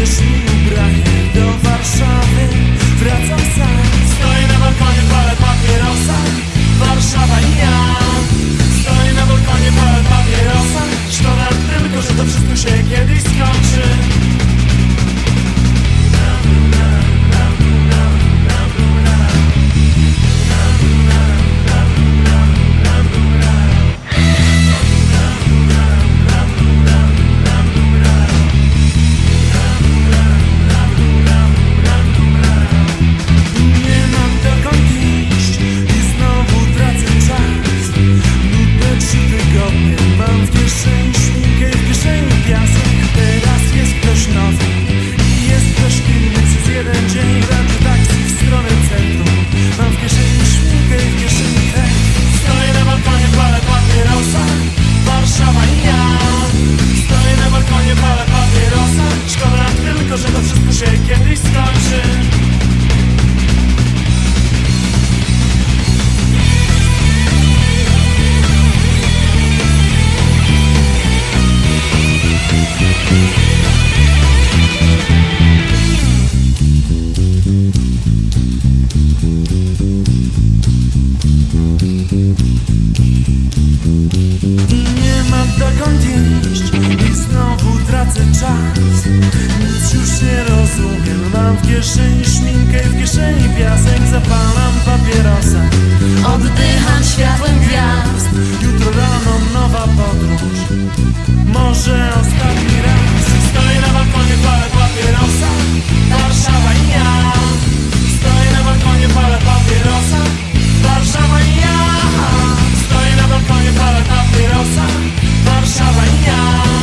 Przecież mi do Warszawy? dokąd iść I znowu tracę czas. Nic już nie rozumiem Mam w kieszeni szminkę W kieszeni piasek Zapalam papierosa. Oddycham światłem gwiazd Jutro rano nowa podróż. Może ostatni raz. Stoję na balkonie, palę papierosa. Warszawa i ja. Stoję na balkonie, palę papierosa. Warszawa i ja. Stoję na balkonie, palę papierosa. Yeah.